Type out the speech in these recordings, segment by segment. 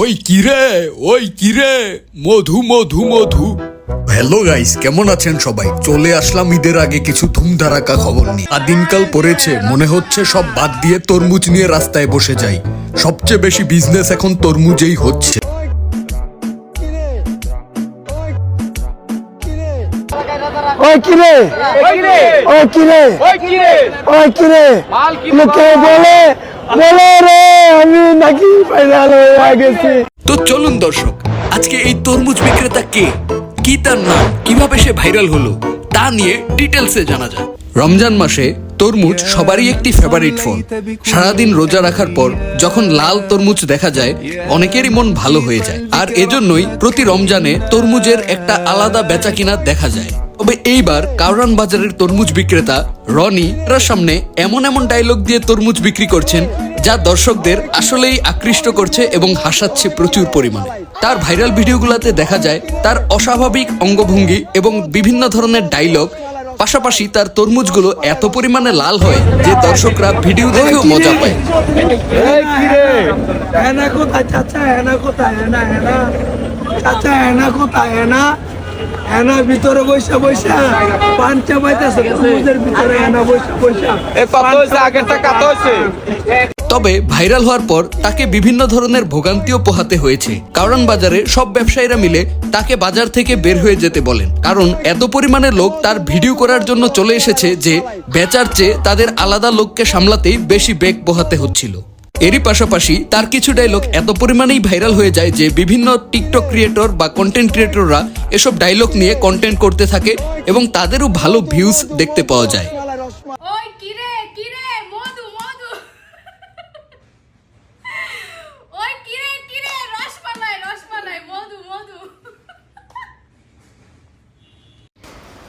ওই কিরে ওই কিরে মধু মধু মধু। হ্যালো গাইস কেমন আছেন সবাই? চলে আসলাম ঈদের আগে কিছু ধুমধারাকা খবর নিয়ে। আর দিনকাল পড়েছে মনে হচ্ছে সব বাদ দিয়ে তরমুজ নিয়ে রাস্তায় বসে যাই। সবচেয়ে বেশি বিজনেস এখন তরমুজেই হচ্ছে। ওই কিরে ওই কিরে ওই কিরে লোকে বলে বলে রে, আমি নাকি ফাইনাল হয়ে গেছি। তো চলুন দর্শক, আজকে এই তরমুজ বিক্রেতা কে? কি তার নাম? কীভাবে সে ভাইরাল হলো? তা নিয়ে ডিটেলসে জানা যায় রমজান মাসে তরমুজ সবারই একটি ফেভারিট ফল। সারাদিন রোজা রাখার পর যখন লাল তরমুজ দেখা যায়, অনেকেরই মন ভালো হয়ে যায়। আর এজন্যই প্রতি রমজানে তরমুজের একটা আলাদা বেচা কিনা দেখা যায়। তবে এইবার কাউরান বাজারের তরমুজ বিক্রেতা রনি তার সামনে এমন এমন ডায়লগ দিয়ে তরমুজ বিক্রি করছেন যা দর্শকদের আসলেই আকৃষ্ট করছে এবং হাসাচ্ছে প্রচুর পরিমাণে। তার ভাইরাল ভিডিওগুলোতে দেখা যায় তার অস্বাভাবিক অঙ্গভঙ্গি এবং বিভিন্ন ধরনের ডায়লগ পাশাপাশি তার তরমুজগুলো এত পরিমাণে লাল হয় যে দর্শকরা ভিডিও দেখেও মজা পায়। চাচা হেনা ভিতরে বৈশা বৈশা তরমুজের ভিতরে হেনা বৈশা বৈশা কত হয়েছে আগেরটা কত হয়েছে তবে ভাইরাল হওয়ার পর তাকে বিভিন্ন ধরনের ভোগান্তিও পোহাতে হয়েছে। কারণ বাজারে সব ব্যবসায়ীরা মিলে তাকে বাজার থেকে বের হয়ে যেতে বলেন। কারণ এত পরিমাণে লোক তার ভিডিও করার জন্য চলে এসেছে যে বেচার চেয়ে তাদের আলাদা লোককে সামলাতেই বেশি বেগ পোহাতে হচ্ছিল। এরই পাশাপাশি তার কিছু ডায়লগ এত পরিমাণেই ভাইরাল হয়ে যায় যে বিভিন্ন টিকটক ক্রিয়েটর বা কন্টেন্ট ক্রিয়েটররা এসব ডায়লগ নিয়ে কন্টেন্ট করতে থাকে এবং তাদেরও ভালো ভিউজ দেখতে পাওয়া যায় ওই কিরে কিরে মধু মধু ওই কিরে কিরে রসমালাই রসমালাই মধু মধু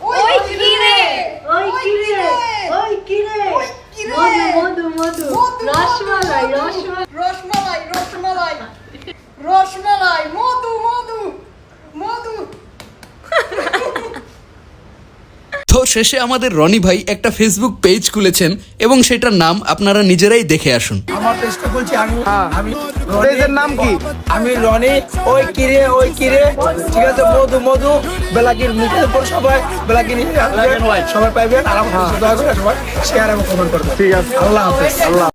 ওই কিরে ওই কিরে ওই কিরে মধু মধু মধু রসমালাই রসমালাই রসমালাই রসমালাই রসমালাই মধু মধু মধু। তো শেষে আমাদের রনি ভাই একটা ফেসবুক পেজ খুলেছেন এবং সেটার নাম আপনারা নিজেরাই দেখে আসুন। আমার করছি আমি। আমি পেজের নাম কি? আমি রনি ওই কিরে ওই কিরে ঠিক আছে মধু মধু বেলাকির মুখের উপর সবাই বেলাকির সবাই পাইবেন আর আমার দয়া করে সবাই শেয়ার এবং কমেন্ট করবেন ঠিক আছে। আল্লাহ হাফেজ। আল্লাহ